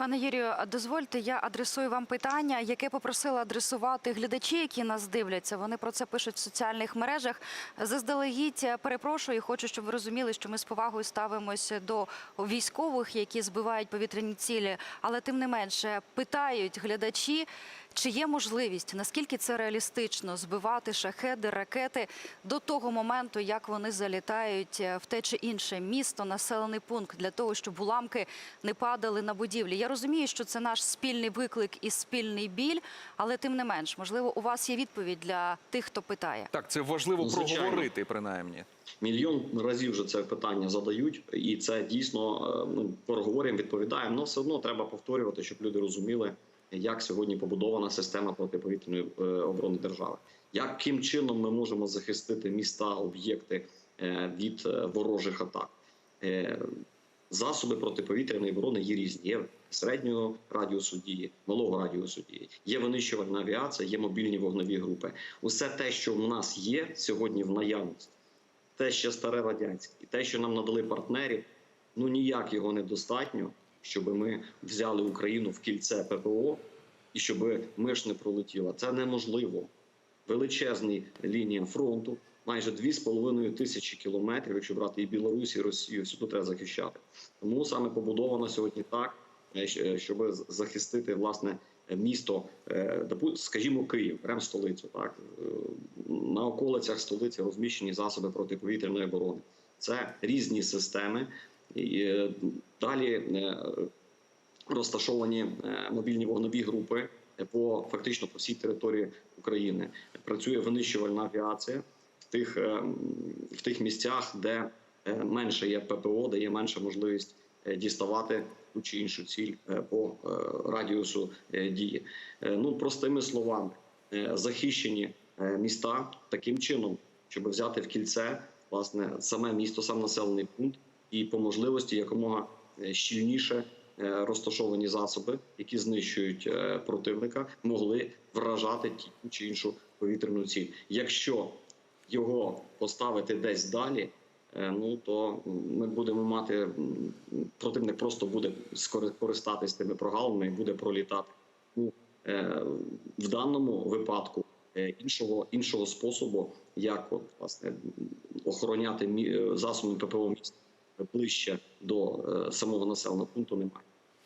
Пане Юрію, дозвольте, я адресую вам питання, яке попросила адресувати глядачі, які нас дивляться. Вони про це пишуть в соціальних мережах. Заздалегідь е, перепрошую, і хочу, щоб ви розуміли, що ми з повагою ставимося до військових, які збивають повітряні цілі. Але тим не менше питають глядачі, чи є можливість, наскільки це реалістично збивати шахеди, ракети до того моменту, як вони залітають е, в те чи інше місто, населений пункт, для того, щоб уламки не падали на будівлі. Я розумію, що це наш спільний виклик і спільний біль, але тим не менш, можливо, у вас є відповідь для тих, хто питає. Так, це важливо звичайно. проговорити, принаймні. Мільйон разів вже це питання задають, і це дійсно е, ну, переговоримо, відповідаємо. але все одно треба повторювати, щоб люди розуміли, як сьогодні побудована система протиповітряної е, оборони держави. Яким чином ми можемо захистити міста, об'єкти е, від е, ворожих атак? Засоби протиповітряної оборони є різні. Є середнього радіусу дії, малого радіусу дії, є винищувальна авіація, є мобільні вогневі групи. Усе те, що в нас є сьогодні в наявності, те ще старе радянське, і те, що нам надали партнерів, ну ніяк його недостатньо, щоб ми взяли Україну в кільце ППО і щоб миш не пролетіла. Це неможливо. Величезна лінія фронту, майже 2,5 тисячі кілометрів, якщо брати і Білорусь, і Росію, сюди треба захищати. Тому саме побудовано сьогодні так, е, щоб захистити власне місто, е, скажімо, Київ, прям столицю. Так Е, на околицях столиці розміщені засоби протиповітряної оборони. Це різні системи. Е, далі е, розташовані е, мобільні вогневі групи по фактично по всій території України. Працює винищувальна авіація в тих, в тих місцях, де менше є ППО, де є менша можливість діставати ту чи іншу ціль по радіусу дії. Ну простими словами, захищені міста таким чином, щоб взяти в кільце власне саме місто, сам населений пункт, і по можливості якомога е, щільніше е, розташовані засоби, які знищують е, противника, могли вражати ті чи іншу повітряну ціль. Якщо його поставити десь далі, ну то ми будемо мати противник просто буде скори- користатись тими прогалинами і буде пролітати. Е, в даному випадку іншого іншого способу, як от власне охороняти засоби ППО міста ближче до е, самого населеного пункту, немає.